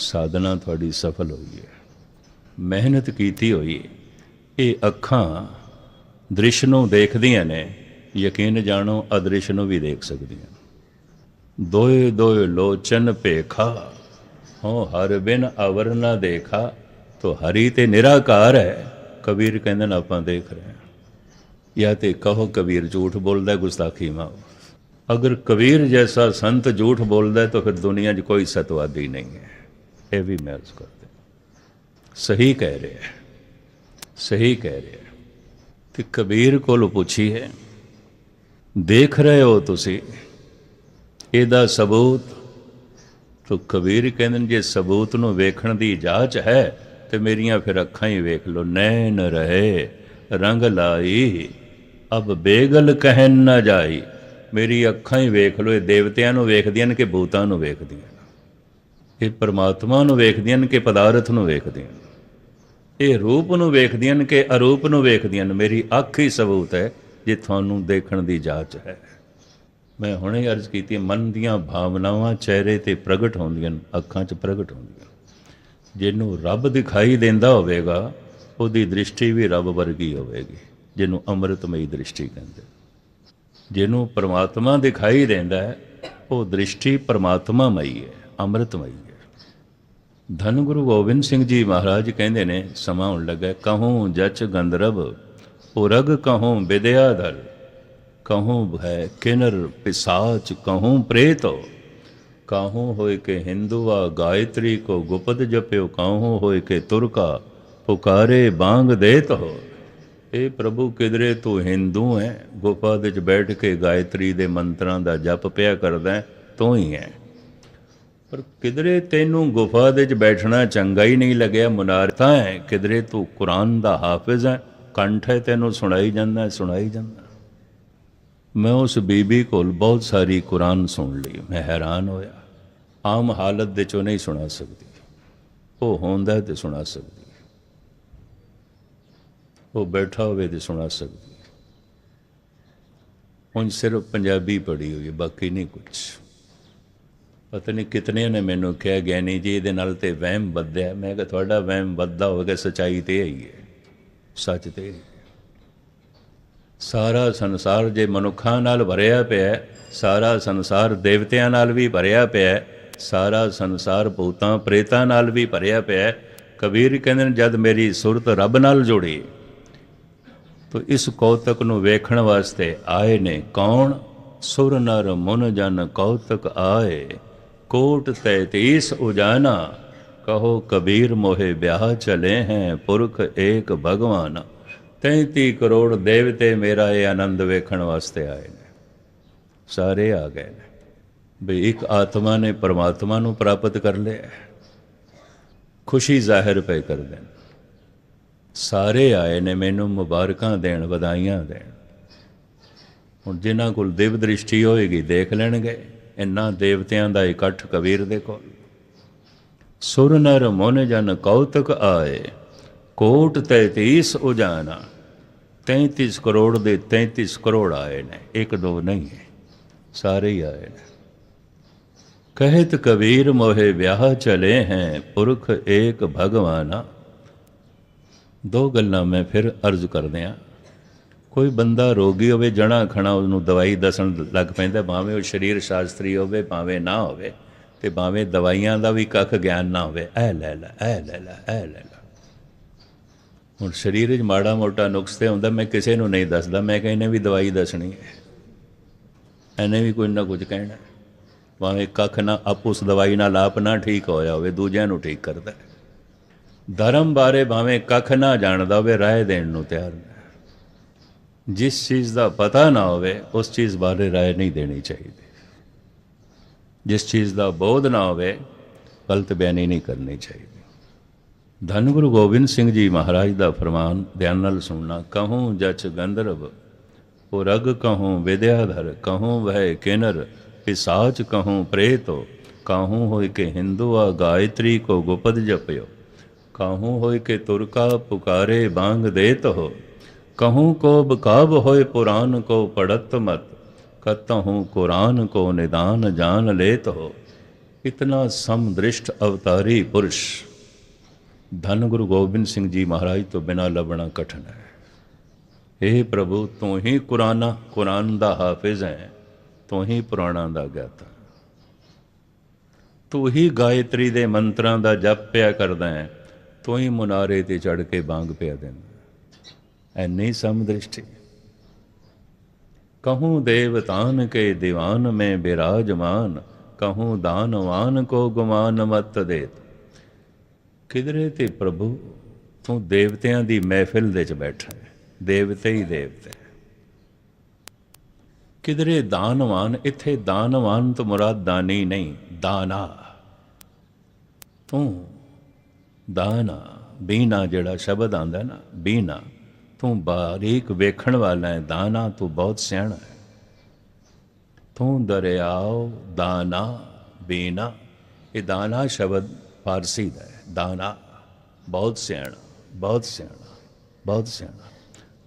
ਸਾਧਨਾ ਤੁਹਾਡੀ ਸਫਲ ਹੋਈ ਹੈ। ਮਿਹਨਤ ਕੀਤੀ ਹੋਈ ਇਹ ਅੱਖਾਂ ਦ੍ਰਿਸ਼ ਨੂੰ ਦੇਖਦੀਆਂ ਨੇ, ਯਕੀਨ ਜਾਣੋ ਅਦ੍ਰਿਸ਼ ਨੂੰ ਵੀ ਦੇਖ ਸਕਦੀਆਂ ਦੋਏ ਦੋਏ ਲੋਚਨ ਭੇਖਾ ਹੋ ਹਰ ਬਿਨ ਅਵਰ ਨਾ ਦੇਖਾ, ਤੋ ਹਰੀ ਤੇ ਨਿਰਾਕਾਰ ਹੈ, ਕਬੀਰ ਕਹਿੰਦੇ ਨੇ ਆਪਾਂ ਦੇਖ ਰਹੇ ਹਾਂ। ਜਾਂ ਤੇ ਕਹੋ ਕਬੀਰ ਝੂਠ ਬੋਲਦਾ, ਗੁਸਤਾਖੀ ਮਾਓ ਅਗਰ ਕਬੀਰ ਜੈਸਾ ਸੰਤ ਝੂਠ ਬੋਲਦਾ, ਤਾਂ ਫਿਰ ਦੁਨੀਆ 'ਚ ਕੋਈ ਸਤਵਾਦੀ ਨਹੀਂ ਹੈ। ਇਹ ਵੀ ਮੈਂ ਅਰਜ਼ ਕਰਦੇ ਸਹੀ ਕਹਿ ਰਿਹਾ ਹੈ, ਸਹੀ ਕਹਿ ਰਿਹਾ ਹੈ ਤੇ ਕਬੀਰ ਕੋਲ ਪੁੱਛੀ ਹੈ, ਦੇਖ ਰਹੇ ਹੋ ਤੁਸੀਂ ਇਹਦਾ ਸਬੂਤ? ਤੋ ਕਬੀਰ ਕਹਿੰਦੇ ਨੇ, ਜੇ ਸਬੂਤ ਨੂੰ ਵੇਖਣ ਦੀ ਜਾਂਚ ਹੈ ਤੇ ਮੇਰੀਆਂ ਫਿਰ ਅੱਖਾਂ ਹੀ ਵੇਖ ਲੋ ਨੈਣ ਰਹੇ, ਰੰਗ ਲਾਈ, ਅਬ ਬੇਗਲ ਕਹਿਨ ਨਾ ਜਾਈ, ਮੇਰੀ ਅੱਖਾਂ ਹੀ ਵੇਖ ਲੋ ਇਹ ਦੇਵਤਿਆਂ ਨੂੰ ਵੇਖਦੀਆਂ ਨੇ ਕਿ ਭੂਤਾਂ ਨੂੰ ਵੇਖਦੀਆਂ ਨੇ? ਇਹ ਪਰਮਾਤਮਾ ਨੂੰ ਵੇਖਦੀਆਂ ਨੇ ਕਿ ਪਦਾਰਥ ਨੂੰ ਵੇਖਦੀਆਂ ਨੇ। ਇਹ ਰੂਪ ਨੂੰ ਵੇਖਦੀਆਂ ਨੇ ਕਿ ਅਰੂਪ ਨੂੰ ਵੇਖਦੀਆਂ ਨੇ। ਮੇਰੀ ਅੱਖ ਹੀ ਸਬੂਤ ਹੈ ਜੇ ਤੁਹਾਨੂੰ ਦੇਖਣ ਦੀ ਜਾਚ ਹੈ। ਮੈਂ ਹੁਣੇ ਅਰਜ਼ ਕੀਤੀ, ਮਨ ਦੀਆਂ ਭਾਵਨਾਵਾਂ ਚਿਹਰੇ ਤੇ ਪ੍ਰਗਟ ਹੁੰਦੀਆਂ ਨੇ, ਅੱਖਾਂ 'ਚ ਪ੍ਰਗਟ ਹੁੰਦੀਆਂ ਜਿਹਨੂੰ ਰੱਬ ਦਿਖਾਈ ਦਿੰਦਾ ਹੋਵੇਗਾ, ਉਹਦੀ ਦ੍ਰਿਸ਼ਟੀ ਵੀ ਰੱਬ ਵਰਗੀ ਹੋਵੇਗੀ, ਜਿਹਨੂੰ ਅੰਮ੍ਰਿਤਮਈ ਦ੍ਰਿਸ਼ਟੀ ਕਹਿੰਦੇ ਜਿਹਨੂੰ ਪਰਮਾਤਮਾ ਦਿਖਾਈ ਦਿੰਦਾ ਹੈ, ਉਹ ਦ੍ਰਿਸ਼ਟੀ ਪ੍ਰਮਾਤਮਾਮਈ ਹੈ, ਅੰਮ੍ਰਿਤਮਈ ਧੰਨ ਗੁਰੂ ਗੋਬਿੰਦ ਸਿੰਘ ਜੀ ਮਹਾਰਾਜ ਕਹਿੰਦੇ ਨੇ, ਸਮਾਂ ਹੁਣ ਲੱਗਾ ਕਹੂੰ ਜਚ ਗੰਧਰਵ ਉਰਗ ਕਹੂੰ ਵਿਦਿਆ ਵਿਦਿਆਧਰ ਕਹੂੰ ਹੈ ਕਿਨਰ ਪਿਸਾਚ, ਕਹੂੰ ਪ੍ਰੇਤੋ। ਕਾਹੂ ਹੋਏ ਕੇ ਹਿੰਦੂਆ, ਗਾਇਤਰੀ ਕੋ ਗੁਪਤ ਜਪਿਓ। ਕਾਹੂ ਹੋਏ ਕੇ ਤੁਰਕਾ, ਪੁਕਾਰੇ ਬਾੰਗ ਦੇਤ ਹੋ। ਇਹ ਪ੍ਰਭੂ ਕਿਦਰੇ ਤੂੰ ਹਿੰਦੂ ਹੈ? ਗੁਫਾ ਦੇ ਵਿੱਚ ਬੈਠ ਕੇ ਗਾਇਤਰੀ ਦੇ ਮੰਤਰਾਂ ਦਾ ਜਪ ਪਿਆ ਕਰਦਾ ਤੂੰ ਹੀ ਹੈ। ਪਰ ਕਿਧਰੇ ਤੈਨੂੰ ਗੁਫਾ ਦੇ ਵਿੱਚ ਬੈਠਣਾ ਚੰਗਾ ਹੀ ਨਹੀਂ ਲੱਗਿਆ ਮੁਨਾਰਤਾ ਹੈ, ਕਿਧਰੇ ਤੂੰ ਕੁਰਾਨ ਦਾ ਹਾਫਿਜ਼ ਹੈ, ਕੰਠ ਹੈ, ਤੈਨੂੰ ਸੁਣਾਈ ਜਾਂਦਾ ਸੁਣਾਈ ਜਾਂਦਾ ਮੈਂ ਉਸ ਬੀਬੀ ਕੋਲ ਬਹੁਤ ਸਾਰੀ ਕੁਰਾਨ ਸੁਣ ਲਈ, ਮੈਂ ਹੈਰਾਨ ਹੋਇਆ। ਆਮ ਹਾਲਤ ਦੇ ਚੋਂ ਨਹੀਂ ਸੁਣਾ ਸਕਦੀ। ਉਹ ਹੁੰਦਾ ਹੈ ਤੇ ਸੁਣਾ ਸਕਦੀ ਉਹ ਬੈਠਾ ਹੋਵੇ ਤੇ ਸੁਣਾ ਸਕਦੀ ਹੁਣ ਸਿਰਫ ਪੰਜਾਬੀ ਪੜ੍ਹੀ ਹੋਈ ਹੈ, ਬਾਕੀ ਨਹੀਂ ਕੁਝ ਪਤਾ ਨਹੀਂ ਕਿਤਨੇ ਨੇ ਮੈਨੂੰ ਕਿਹਾ, ਗਿਆਨੀ ਜੀ, ਇਹਦੇ ਨਾਲ ਤੇ ਵਹਿਮ ਵੱਧਿਆ। ਮੈਂ ਕਿਹਾ, ਤੁਹਾਡਾ ਵਹਿਮ ਵੱਧਦਾ ਹੋਵੇਗਾ, ਸਚਾਈ ਤੇ ਹੀ ਹੈ ਸੱਚ ਤੇ ਸਾਰਾ ਸੰਸਾਰ ਜੇ ਮਨੁੱਖਾਂ ਨਾਲ ਭਰਿਆ ਪਿਆ ਸਾਰਾ ਸੰਸਾਰ ਦੇਵਤਿਆਂ ਨਾਲ ਵੀ ਭਰਿਆ ਪਿਆ ਸਾਰਾ ਸੰਸਾਰ ਭੂਤਾਂ, ਪ੍ਰੇਤਾਂ ਨਾਲ ਵੀ ਭਰਿਆ ਪਿਆ ਕਬੀਰ ਕਹਿੰਦੇ ਨੇ, ਜਦ ਮੇਰੀ ਸੁਰਤ ਰੱਬ ਨਾਲ ਜੁੜੀ, ਤੋ ਇਸ ਕੌਤਕ ਨੂੰ ਵੇਖਣ ਵਾਸਤੇ ਆਏ ਨੇ ਕੌਣ? ਸੁਰ ਨਰ ਮਨ ਜਨ ਕੌਤਕ ਆਏ। ਕੋਟ ਤੈਤੀਸ ਉਜਾਨਾ, ਕਹੋ ਕਬੀਰ ਮੋਹਿ ਵਿਆਹ ਚਲੇ हैं ਪੁਰਖ ਏਕ ਭਗਵਾਨ। 33 ਕਰੋੜ ਦੇਵਤੇ ਮੇਰਾ ਇਹ ਆਨੰਦ ਵੇਖਣ ਵਾਸਤੇ ਆਏ ਨੇ। ਸਾਰੇ ਆ ਗਏ ਨੇ। ਵੀ ਇੱਕ ਆਤਮਾ ਨੇ ਪਰਮਾਤਮਾ ਨੂੰ ਪ੍ਰਾਪਤ ਕਰ ਲਿਆ ਖੁਸ਼ੀ ਜ਼ਾਹਿਰ ਪਏ ਕਰ ਦੇਣ ਸਾਰੇ ਆਏ ਨੇ ਮੈਨੂੰ ਮੁਬਾਰਕਾਂ ਦੇਣ, ਵਧਾਈਆਂ ਦੇਣ। ਹੁਣ ਜਿਨ੍ਹਾਂ ਕੋਲ ਦਿਵ ਦ੍ਰਿਸ਼ਟੀ ਹੋਏਗੀ, ਦੇਖ ਲੈਣਗੇ। ਇੰਨਾ ਦੇਵਤਿਆਂ ਦਾ ਇਕੱਠ ਕਬੀਰ ਦੇ ਕੋਲ। ਸੁਰ ਨਰ ਮਨ ਜਨ ਕੌਤਕ ਆਏ, ਕੋਟ 33 ਉਜਾਨਾ। 33 ਕਰੋੜ ਦੇ 33 ਕਰੋੜ ਆਏ ਨੇ, ਇੱਕ ਦੋ ਨਹੀਂ ਹੈ, ਸਾਰੇ ਹੀ ਆਏ ਨੇ। ਕਹਿਤ ਕਬੀਰ ਮੋਹੇ ਵਿਆਹ ਚਲੇ ਹੈ, ਪੁਰਖ ਏਕ ਭਗਵਾਨਾ। ਦੋ ਗੱਲਾਂ ਮੈਂ ਫਿਰ ਅਰਜ਼ ਕਰਦੇ ਆ ਕੋਈ ਬੰਦਾ ਰੋਗੀ ਹੋਵੇ, ਜਣਾ ਖਣਾ ਉਹਨੂੰ ਦਵਾਈ ਦੱਸਣ ਲੱਗ ਪੈਂਦਾ, ਭਾਵੇਂ ਉਹ ਸਰੀਰ ਸ਼ਾਸਤਰੀ ਹੋਵੇ, ਭਾਵੇਂ ਨਾ ਹੋਵੇ, ਤੇ ਭਾਵੇਂ ਦਵਾਈਆਂ ਦਾ ਵੀ ਕੱਖ ਗਿਆਨ ਨਾ ਹੋਵੇ। ਐ ਲੈ ਲੈ, ਐ ਲੈ ਲੈ, ਐ ਲੈ ਲੈ। ਹੁਣ ਸਰੀਰ 'ਚ ਮਾੜਾ ਮੋਟਾ ਨੁਕਸ ਤੇ ਹੁੰਦਾ, ਮੈਂ ਕਿਸੇ ਨੂੰ ਨਹੀਂ ਦੱਸਦਾ, ਮੈਂ ਕਹਿੰਨੇ ਵੀ ਦਵਾਈ ਦੱਸਣੀ ਹੈ। ਐਨੇ ਵੀ ਕੋਈ ਨਾ ਕੁਝ ਕਹਿਣਾ। ਭਾਵੇਂ ਕੱਖ ਨਾ, ਆਪ ਉਸ ਦਵਾਈ ਨਾਲ ਆਪ ਨਾ ਠੀਕ ਹੋਇਆ ਹੋਵੇ, ਦੂਜਿਆਂ ਨੂੰ ਠੀਕ ਕਰਦਾ। ਧਰਮ ਬਾਰੇ ਭਾਵੇਂ ਕੱਖ ਨਾ ਜਾਣਦਾ ਹੋਵੇ, ਰਾਏ ਦੇਣ ਨੂੰ ਤਿਆਰ ਹੈ ਜਿਸ ਚੀਜ਼ ਦਾ ਪਤਾ ਨਾ ਹੋਵੇ, ਉਸ ਚੀਜ਼ ਬਾਰੇ ਰਾਏ ਨਹੀਂ ਦੇਣੀ ਚਾਹੀਦੀ। ਜਿਸ ਚੀਜ਼ ਦਾ ਬੋਧ ਨਾ ਹੋਵੇ, ਗਲਤ ਬਿਆਨੀ ਨਹੀਂ ਕਰਨੀ ਚਾਹੀਦੀ। ਧੰਨ ਗੁਰੂ ਗੋਬਿੰਦ ਸਿੰਘ ਜੀ ਮਹਾਰਾਜ ਦਾ ਫਰਮਾਨ ਧਿਆਨ ਨਾਲ ਸੁਣਨਾ, ਕਹੂੰ ਜਚ ਗੰਧਰਵ, ਉਹ ਰਗ ਕਹੂੰ ਵਿਦਿਆਧਰ ਕਹੂੰ ਵਹਿ ਕਿਨਰ, ਪਿਸਾਚ ਕਹੂੰ ਪ੍ਰੇਤੋ, ਕਾਹੂੰ ਹੋਇ ਕੇ ਹਿੰਦੂ ਆ ਗਾਇਤਰੀ ਕੋ ਗੁਪਦ ਜਪਿਓ, ਕਾਹੂੰ ਹੋਇ ਕੇ ਤੁਰਕਾ ਪੁਕਾਰੇ ਬਾੰਗ ਦੇਤ ਹੋ कहूँ को बकाब होए पुराण को पढ़त मत कहूँ कुरान को निदान जान लेत हो इतना समदृष्ट अवतारी पुरुष धन गुरु गोबिंद सिंह जी महाराज तो बिना लभना कठिन है हे प्रभु तू ही कुराना कुरान ਦਾ ਹਾਫਿਜ਼ ਹੈ ਤੂੰ ਹੀ ਪੁਰਾਣਾ ਦਾ ਗਿਆਤਾ ਤੂੰ ਹੀ ਗਾਇਤਰੀ ਦੇ ਮੰਤਰਾਂ ਦਾ ਜਪ ਪਿਆ ਕਰਦਾ ਹੈ ਤੂੰ ਹੀ ਮੁਨਾਰੇ ਤੇ ਚੜ ਕੇ ਬਾਂਗ ਪਿਆ ਦਿੰਦਾ ਐਨੀ ਸਮਦ੍ਰਿਸ਼ਟੀ। ਕਹੂੰ ਦੇਵਤਾਨ ਕੇ ਦੀਵਾਨ ਮੈਂ ਬਿਰਾਜਮਾਨ, ਕਹੂੰ ਦਾਨਵਾਨ ਕੋ ਗੁਮਾਨ ਮਤ ਦੇਤ। ਕਿਧਰੇ ਤੇ ਪ੍ਰਭੂ, ਤੂੰ ਦੇਵਤਿਆਂ ਦੀ ਮਹਿਫਿਲ ਦੇ ਚ ਬੈਠਾ ਹੈ, ਦੇਵਤੇ ਹੀ ਦੇਵਤੇ। ਕਿਧਰੇ ਦਾਨਵਾਨ, ਇੱਥੇ ਦਾਨਵਾਨ ਤੋਂ ਮੁਰਾਦ ਦਾਨੀ ਨਹੀਂ, ਦਾਨਾ। ਤੂੰ ਦਾਨਾ, ਬੀਨਾ ਜਿਹੜਾ ਸ਼ਬਦ ਆਂਦਾ ਨਾ, ਬੀਨਾ। ਤੂੰ ਬਾਰੀਕ ਵੇਖਣ ਵਾਲਾ ਹੈ ਦਾਨਾ ਤੂੰ ਬਹੁਤ ਸਿਆਣਾ ਹੈ। ਤੂੰ ਦਰਿਆਓ ਦਾਨਾ ਬੇਨਾ ਇਹ ਦਾਨਾ ਸ਼ਬਦ ਫਾਰਸੀ ਦਾ ਹੈ। ਦਾਨਾ ਬਹੁਤ ਸਿਆਣਾ ਬਹੁਤ ਸਿਆਣਾ ਬਹੁਤ ਸਿਆਣਾ।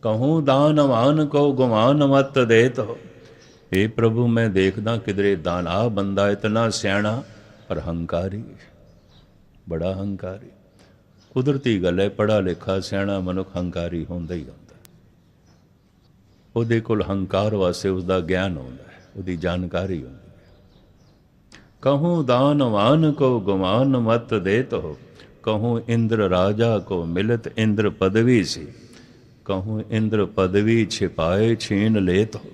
ਕਹੂੰ ਦਾਨਵਾਨ ਕੋ ਗੁਮਾਨ ਮਤ ਦੇਤ ਹੋ ਇਹ ਪ੍ਰਭੂ, ਮੈਂ ਦੇਖਦਾ ਕਿਧਰੇ ਦਾਨਾ ਬੰਦਾ ਇਤਨਾ ਸਿਆਣਾ, ਪਰ ਹੰਕਾਰੀ, ਬੜਾ ਹੰਕਾਰੀ। ਕੁਦਰਤੀ ਗੱਲ ਹੈ ਪੜਾ ਲਿਖਾ ਸਿਆਣਾ ਮਨੁੱਖ ਹੰਕਾਰੀ ਹੁੰਦਾ ਹੀ ਹੁੰਦਾ। ਉਹਦੇ ਕੋਲ ਹੰਕਾਰ ਵਾਸਤੇ ਉਸ ਦਾ ਗਿਆਨ ਹੁੰਦਾ ਹੈ ਉਹਦੀ ਜਾਣਕਾਰੀ ਹੁੰਦੀ ਹੈ। ਕਹੂੰ ਦਾਨਵਾਨ ਕੋ ਗੁਮਾਨ ਮਤ ਦੇਤ ਹੋ ਕਹੂੰ ਇੰਦਰ ਰਾਜਾ ਕੋ ਮਿਲਤ ਇੰਦਰ ਪਦਵੀ ਸੀ ਕਹੂੰ ਇੰਦਰ ਪਦਵੀ ਛਿਪਾਏ ਛੀਨ ਲੇਤ ਹੋ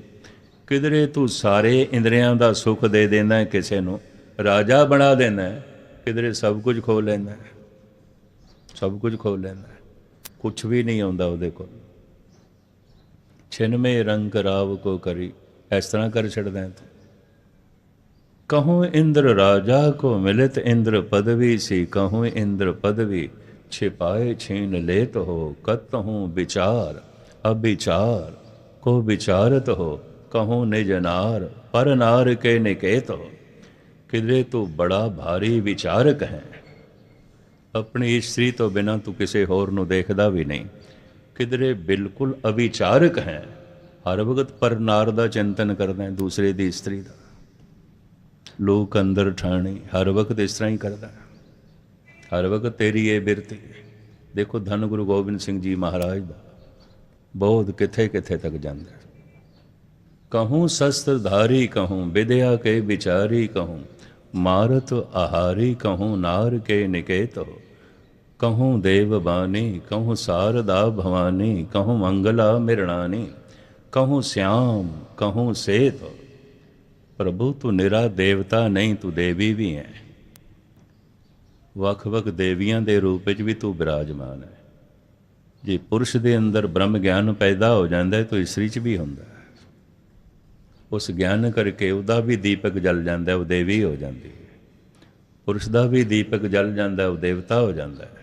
ਕਿਧਰੇ ਤੂੰ ਸਾਰੇ ਇੰਦਰੀਆਂ ਦਾ ਸੁੱਖ ਦੇ ਦਿੰਦਾ ਕਿਸੇ ਨੂੰ ਰਾਜਾ ਬਣਾ ਦਿੰਦਾ ਹੈ, ਕਿਧਰੇ ਸਭ ਕੁਝ ਖੋ ਲੈਂਦਾ ਹੈ। ਸਭ ਕੁਝ ਖੋ ਲੈਂਦਾ ਕੁਝ ਵੀ ਨਹੀਂ ਆਉਂਦਾ ਉਹਦੇ ਕੋਲ ਛਿਨਮੇ ਰੰਗ ਰਾਵ ਕੋ ਕਰੀ ਇਸ ਤਰ੍ਹਾਂ ਕਰ ਛੱਡਦਾ ਹੈ ਤੂੰ ਕਹੂੰ ਇੰਦਰ ਰਾਜਾ ਕੋ ਮਿਲਤ ਇੰਦਰ ਪਦਵੀ ਸੀ ਕਹੂੰ ਇੰਦਰ ਪਦਵੀ ਛਿਪਾਏ ਛੀਨ ਲੇਤ ਹੋ ਕਤ ਹੂੰ ਵਿਚਾਰ ਅবিਚਾਰ ਕੋ ਵਿਚਾਰਤ ਹੋ ਕਹੂੰ ਨਿਜ ਨਾਰ ਪਰ ਨਾਰ ਕੇ ਨਿਕੇਤ ਹੋ ਕਿਦਰੇ ਤੂੰ ਬੜਾ ਭਾਰੀ ਵਿਚਾਰਕ ਹੈ ਆਪਣੀ ਇਸਤਰੀ ਤੋਂ ਬਿਨਾਂ ਤੂੰ ਕਿਸੇ ਹੋਰ ਨੂੰ ਦੇਖਦਾ ਵੀ ਨਹੀਂ। ਕਿਧਰੇ ਬਿਲਕੁਲ ਅਵਿਚਾਰਕ ਹੈ। ਹਰ ਵਕਤ ਪਰਨਾਰ ਦਾ ਚਿੰਤਨ ਕਰਦਾ ਹੈ, ਦੂਸਰੇ ਦੀ ਇਸਤਰੀ ਦਾ। ਲੋਕ ਅੰਦਰ ਠਾਣੀ, ਹਰ ਵਕਤ ਇਸ ਤਰ੍ਹਾਂ ਹੀ ਕਰਦਾ ਹੈ। ਹਰ ਵਕਤ ਤੇਰੀ ਇਹ ਬਿਰਤੀ ਦੇਖੋ, ਧੰਨ ਗੁਰੂ ਗੋਬਿੰਦ ਸਿੰਘ ਜੀ ਮਹਾਰਾਜ ਦਾ। ਬਹੁਤ ਕਿੱਥੇ ਕਿੱਥੇ ਤੱਕ ਜਾਂਦਾ ਕਹੂੰ ਸ਼ਸਤਰ ਧਾਰੀ ਕਹੂੰ, ਵਿਦਿਆ ਕੇ ਵਿਚਾਰੀ ਕਹੂੰ। ਮਾਰਤ ਆਹਾਰੀ ਕਹੂੰ ਨਾਰ ਕੇ ਨਿਕੇਤ ਹੋ। ਕਹੂੰ ਦੇਵ ਬਾਨੀ ਕਹੂੰ ਸਾਰਦਾ ਭਵਾਨੀ, ਕਹੂੰ ਮੰਗਲਾ ਮਿਰਣਾਨੀ, ਕਹੂੰ ਸਿਆਮ, ਕਹੂੰ ਸੇਤ ਪ੍ਰਭੂ, ਤੂੰ ਨਿਰਾ ਦੇਵਤਾ ਨਹੀਂ, ਤੂੰ ਦੇਵੀ ਵੀ ਹੈ ਵੱਖ ਵੱਖ ਦੇਵੀਆਂ ਦੇ ਰੂਪ ਵਿੱਚ ਵੀ ਤੂੰ ਬਿਰਾਜਮਾਨ ਹੈ ਜੇ ਪੁਰਸ਼ ਦੇ ਅੰਦਰ ਬ੍ਰਹਮ ਗਿਆਨ ਪੈਦਾ ਹੋ ਜਾਂਦਾ ਹੈ, ਤਾਂ ਇਸਤਰੀ 'ਚ ਵੀ ਹੁੰਦਾ ਹੈ। ਉਸ ਗਿਆਨ ਕਰਕੇ ਉਹਦਾ ਵੀ ਦੀਪਕ ਜਲ ਜਾਂਦਾ ਉਹ ਦੇਵੀ ਹੋ ਜਾਂਦੀ ਹੈ। ਪੁਰਸ਼ ਦਾ ਵੀ ਦੀਪਕ ਜਲ ਜਾਂਦਾ ਉਹ ਦੇਵਤਾ ਹੋ ਜਾਂਦਾ ਹੈ।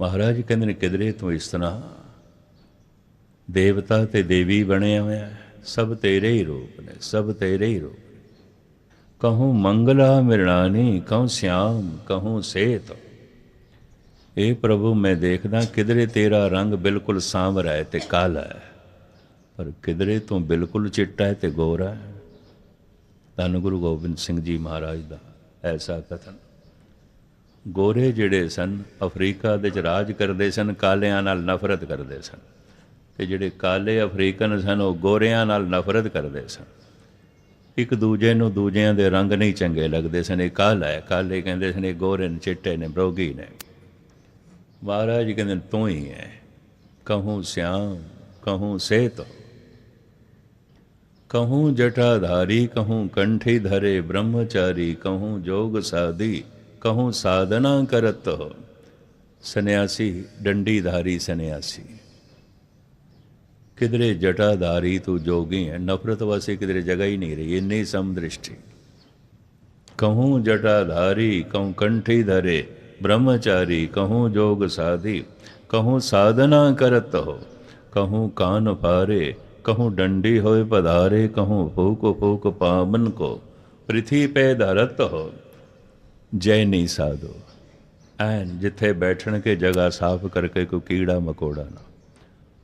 ਮਹਾਰਾਜ ਕਹਿੰਦੇ ਨੇ, ਕਿਧਰੇ ਤੂੰ ਇਸ ਤਰ੍ਹਾਂ ਦੇਵਤਾ ਤੇ ਦੇਵੀ ਬਣਿਆ ਹੋਇਆ ਸਭ ਤੇਰੇ ਹੀ ਰੂਪ ਨੇ, ਸਭ ਤੇਰੇ ਹੀ ਰੂਪ ਕਹੂੰ ਮੰਗਲਾ ਮਿਰਣਾਨੀ, ਕਹੂੰ ਸਿਆਮ, ਕਹੂੰ ਸੇਤ। ਇਹ ਪ੍ਰਭੂ ਮੈਂ ਦੇਖਦਾ, ਕਿਧਰੇ ਤੇਰਾ ਰੰਗ ਬਿਲਕੁਲ ਸਾਂਵਰਾ ਹੈ ਤੇ ਕਾਲਾ ਹੈ। ਪਰ ਕਿਧਰੇ ਤੋਂ ਬਿਲਕੁਲ ਚਿੱਟਾ ਹੈ ਤੇ ਗੋਰਾ ਹੈ। ਧੰਨ ਗੁਰੂ ਗੋਬਿੰਦ ਸਿੰਘ ਜੀ ਮਹਾਰਾਜ ਦਾ ਐਸਾ ਕਥਨ। ਗੋਰੇ ਜਿਹੜੇ ਸਨ, ਅਫਰੀਕਾ ਦੇ ਚ ਰਾਜ ਕਰਦੇ ਸਨ, ਕਾਲਿਆਂ ਨਾਲ ਨਫ਼ਰਤ ਕਰਦੇ ਸਨ। ਤੇ ਜਿਹੜੇ ਕਾਲੇ ਅਫਰੀਕਨ ਸਨ, ਉਹ ਗੋਰਿਆਂ ਨਾਲ ਨਫ਼ਰਤ ਕਰਦੇ ਸਨ। ਇੱਕ ਦੂਜੇ ਨੂੰ ਦੂਜਿਆਂ ਦੇ ਰੰਗ ਨਹੀਂ ਚੰਗੇ ਲੱਗਦੇ ਸਨ। ਇਹ ਕਾਲਾ ਹੈ, ਕਾਲੇ ਕਹਿੰਦੇ ਸਨ, ਇਹ ਗੋਰੇ ਨੇ, ਚਿੱਟੇ ਨੇ, ਬਰੋਗੀ ਨੇ। ਮਹਾਰਾਜ ਕਹਿੰਦੇ ਤੂੰ ਹੀ ਹੈ। ਕਹੂੰ ਸਿਆਮ, ਕਹੂੰ ਸੇਤ। कहूँ जटाधारी कहूँ कंठी धरे ब्रह्मचारी कहूँ जोग साधी कहूँ साधना करत हो सन्यासी डंडीधारी सन्यासी किधरे जटाधारी तू जोगी है नफरत वासी किधरे जगह ही नहीं रही इन्नी समदृष्टि कहूँ जटाधारी कहूँ कंठी धरे ब्रह्मचारी कहूँ जोग साधी कहूँ साधना करत हो कहूँ कान फारे कहूँ डंडी होए पधारे कहूँ फूक फूक पावन को पृथ्वी पे धरत हो ਜੈ ਨਹੀਂ ਸਾਧੋ ਐਨ ਜਿੱਥੇ ਬੈਠਣ ਕੇ ਜਗ੍ਹਾ ਸਾਫ਼ ਕਰਕੇ ਕੋਈ ਕੀੜਾ ਮਕੋੜਾ ਨਾ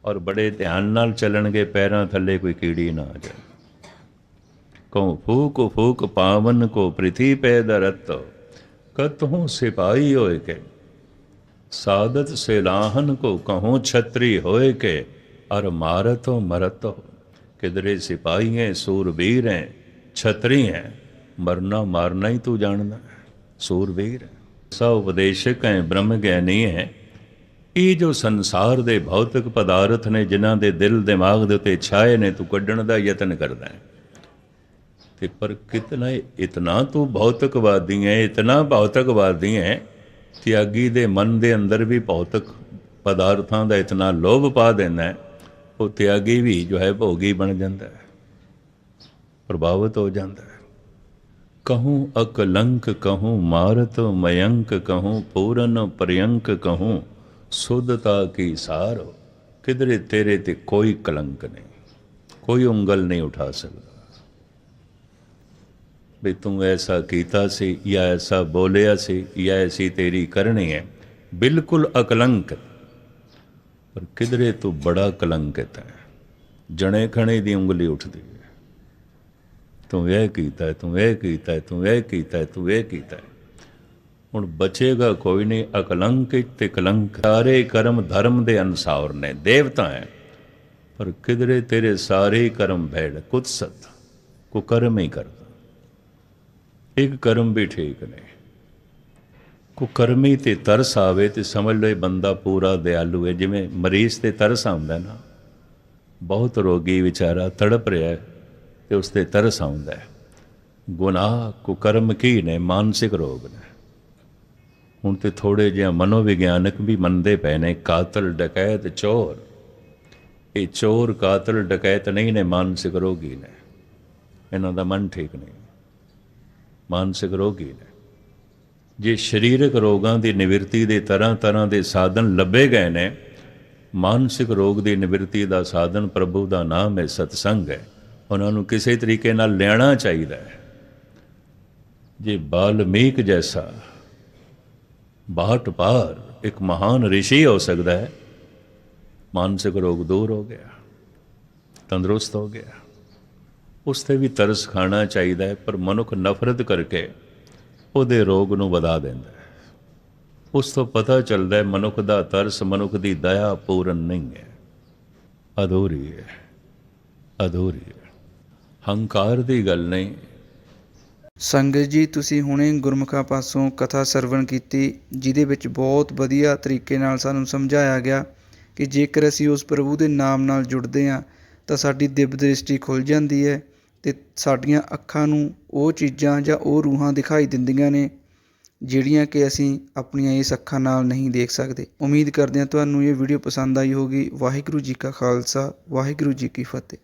ਔਰ ਬੜੇ ਧਿਆਨ ਨਾਲ ਚੱਲਣਗੇ ਪੈਰਾਂ ਥੱਲੇ ਕੋਈ ਕੀੜੀ ਨਾ ਆ ਜਾਏ ਕਉ ਫੂਕ ਫੂਕ ਪਾਵਨ ਕੋ ਪ੍ਰਿਥੀ ਪੈ ਦਰਤ ਕਤਹੂ ਸਿਪਾਈ ਹੋਏ ਕੇ ਸਾਦਤ ਸੇ ਲਾਹਨ ਕੋ ਕਹੂੰ ਛਤਰੀ ਹੋਏ ਕੇ ਅਰ ਮਾਰਤੋ ਮਰਤੋ, ਕਿਧਰੇ ਸਿਪਾਹੀ ਹੈ ਸੂਰਬੀਰ ਹੈ ਛਤਰੀ ਹੈ ਮਰਨਾ ਮਾਰਨਾ ਹੀ ਤੂੰ ਜਾਣਦਾ ਸੂਰਬੀਰ ਹੈ ਸਾ ਉਪਦੇਸ਼ਕ ਹੈ ਬ੍ਰਹਮ ਗਿਆਨੀ ਹੈ ਇਹ ਜੋ ਸੰਸਾਰ ਦੇ ਭੌਤਿਕ ਪਦਾਰਥ ਨੇ, ਜਿਨ੍ਹਾਂ ਦੇ ਦਿਲ ਦਿਮਾਗ ਦੇ ਉੱਤੇ ਛਾਏ ਨੇ, ਤੂੰ ਕੱਢਣ ਦਾ ਯਤਨ ਕਰਦਾ ਹੈ। ਤੇ ਪਰ ਕਿਤਨਾ ਇਤਨਾ ਤੂੰ ਭੌਤਿਕਵਾਦੀ ਹੈ ਇਤਨਾ ਭੌਤਿਕਵਾਦੀ ਹੈ ਤਿਆਗੀ ਦੇ ਮਨ ਦੇ ਅੰਦਰ ਵੀ ਭੌਤਿਕ ਪਦਾਰਥਾਂ ਦਾ ਇਤਨਾ ਲੋਭ ਪਾ ਦਿੰਦਾ ਹੈ ਉਹ ਤਿਆਗੀ ਵੀ ਜੋ ਹੈ ਭੋਗੀ ਬਣ ਜਾਂਦਾ ਹੈ ਪ੍ਰਭਾਵਿਤ ਹੋ ਜਾਂਦਾ ਹੈ कहूँ अकलंक कहूँ मारत मयंक कहूँ पूरन पर्यंक कहूँ शुद्धता की सार किधरे तेरे ते कोई कलंक नहीं कोई ਉਂਗਲ ਨਹੀਂ ਉਠਾ ਸਕਦਾ ਵੀ ਤੂੰ ਐਸਾ ਕੀਤਾ ਸੀ ਜਾਂ ਐਸਾ ਬੋਲਿਆ ਸੀ ਜਾਂ ਐਸੀ ਤੇਰੀ ਕਰਨੀ ਹੈ ਬਿਲਕੁਲ ਅਕਲੰਕ ਪਰ ਕਿਧਰੇ ਤੂੰ ਬੜਾ ਕਲੰਕਿਤ ਹੈ। ਜਣੇ ਖਣੇ ਦੀ ਉਂਗਲੀ ਉੱਠਦੀ ਹੈ। ਤੂੰ ਇਹ ਕੀਤਾ ਹੈ, ਤੂੰ ਇਹ ਕੀਤਾ ਤੂੰ ਇਹ ਕੀਤਾ ਤੂੰ ਇਹ ਕੀਤਾ ਹੁਣ ਬਚੇਗਾ ਕੋਈ ਨਹੀਂ ਅਕਲੰਕਿਤ ਤੇ ਕਲੰਕ। ਸਾਰੇ ਕਰਮ ਧਰਮ ਦੇ ਅਨਸਾਰ ਨੇ ਦੇਵਤਾ ਹੈ। ਪਰ ਕਿਧਰੇ ਤੇਰੇ ਸਾਰੇ ਕਰਮ ਭੈੜ ਕੁਤਸਤ ਕੋ ਕਰਮ ਹੀ ਕਰਦਾ। ਇੱਕ ਕਰਮ ਵੀ ਠੀਕ ਨਹੀਂ ਕੁਕਰਮੀ ਤੇ ਤਰਸ ਆਵੇ ਤੇ ਸਮਝ ਲਓ ਇਹ ਬੰਦਾ ਪੂਰਾ ਦਿਆਲੂ ਹੈ। ਜਿਵੇਂ ਮਰੀਜ਼ ਤੇ ਤਰਸ ਆਉਂਦਾ ਨਾ, ਬਹੁਤ ਰੋਗੀ ਵਿਚਾਰਾ ਤੜਪ ਰਿਹਾ ਹੈ ਤੇ ਉਸ ਤੇ ਤਰਸ ਆਉਂਦਾ ਹੈ। ਗੁਨਾਹ ਕੁਕਰਮ ਕੀ ਨੇ, ਮਾਨਸਿਕ ਰੋਗ ਨੇ। ਹੁਣ ਤੇ ਥੋੜੇ ਜਿਹਾ ਮਨੋਵਿਗਿਆਨਕ ਵੀ ਮੰਨਦੇ ਪਏ ਨੇ, ਕਾਤਲ, ਡਕੈਤ, ਚੋਰ। ਇਹ ਚੋਰ, ਕਾਤਲ, ਡਕੈਤ ਨਹੀਂ ਨੇ, ਮਾਨਸਿਕ ਰੋਗੀ ਨੇ। ਇਹਨਾਂ ਦਾ ਮਨ ਠੀਕ ਨਹੀਂ। ਮਾਨਸਿਕ ਰੋਗੀ ਨੇ। ਜੇ ਸਰੀਰਕ ਰੋਗਾਂ ਦੀ ਨਿਵਰਤੀ ਦੇ ਤਰ੍ਹਾਂ ਤਰ੍ਹਾਂ ਦੇ ਸਾਧਨ ਲੱਭੇ ਗਏ ਨੇ, ਮਾਨਸਿਕ ਰੋਗ ਦੀ ਨਿਵਰਤੀ ਦਾ ਸਾਧਨ ਪ੍ਰਭੂ ਦਾ ਨਾਮ ਹੈ ਸਤਸੰਗ ਹੈ। ਉਹਨਾਂ ਨੂੰ ਕਿਸੇ ਤਰੀਕੇ ਨਾਲ ਲੈਣਾ ਚਾਹੀਦਾ ਹੈ। ਜੇ ਬਾਲਮੀਕ ਜੈਸਾ ਬਾਹਟ ਪਾਰ ਇੱਕ ਮਹਾਨ ਰਿਸ਼ੀ ਹੋ ਸਕਦਾ ਹੈ, ਮਾਨਸਿਕ ਰੋਗ ਦੂਰ ਹੋ ਗਿਆ, ਤੰਦਰੁਸਤ ਹੋ ਗਿਆ, ਉਸ ਤੇ ਵੀ ਤਰਸ ਖਾਣਾ ਚਾਹੀਦਾ ਹੈ, ਪਰ ਮਨੁੱਖ ਨਫ਼ਰਤ ਕਰਕੇ ਉਹਦੇ ਰੋਗ ਨੂੰ ਵਧਾ ਦਿੰਦਾ ਹੈ। ਉਸ ਤੋਂ ਪਤਾ ਚੱਲਦਾ ਹੈ ਮਨੁੱਖ ਦਾ ਤਰਸ ਮਨੁੱਖ ਦੀ ਦਇਆ ਪੂਰਨ ਨਹੀਂ ਹੈ। ਅਧੂਰੀ ਹੈ। ਅਧੂਰੀ ਹੈ। ਹੰਕਾਰ ਦੀ ਗੱਲ ਨਹੀਂ। ਸੰਗਤ ਜੀ, ਤੁਸੀਂ ਹੁਣੇ ਗੁਰਮੁਖਾਂ ਪਾਸੋਂ ਕਥਾ ਸਰਵਣ ਕੀਤੀ, ਜਿਹਦੇ ਵਿੱਚ ਬਹੁਤ ਵਧੀਆ ਤਰੀਕੇ ਨਾਲ ਸਾਨੂੰ ਸਮਝਾਇਆ ਗਿਆ ਕਿ ਜੇਕਰ ਅਸੀਂ ਉਸ ਪ੍ਰਭੂ ਦੇ ਨਾਮ ਨਾਲ ਜੁੜਦੇ ਹਾਂ, ਤਾਂ ਸਾਡੀ ਦਿਵ ਦ੍ਰਿਸ਼ਟੀ ਖੁੱਲ ਜਾਂਦੀ ਹੈ। ਅਤੇ ਸਾਡੀਆਂ ਅੱਖਾਂ ਨੂੰ ਉਹ ਚੀਜ਼ਾਂ ਜਾਂ ਉਹ ਰੂਹਾਂ ਦਿਖਾਈ ਦਿੰਦੀਆਂ ਨੇ, ਜਿਹੜੀਆਂ ਕਿ ਅਸੀਂ ਆਪਣੀਆਂ ਇਸ ਅੱਖਾਂ ਨਾਲ ਨਹੀਂ ਦੇਖ ਸਕਦੇ। ਉਮੀਦ ਕਰਦੇ ਹਾਂ ਤੁਹਾਨੂੰ ਇਹ ਵੀਡੀਓ ਪਸੰਦ ਆਈ ਹੋਗੀ ਵਾਹਿਗੁਰੂ ਜੀ ਕਾ ਖਾਲਸਾ, ਵਾਹਿਗੁਰੂ ਜੀ ਕੀ ਫਤਿਹ।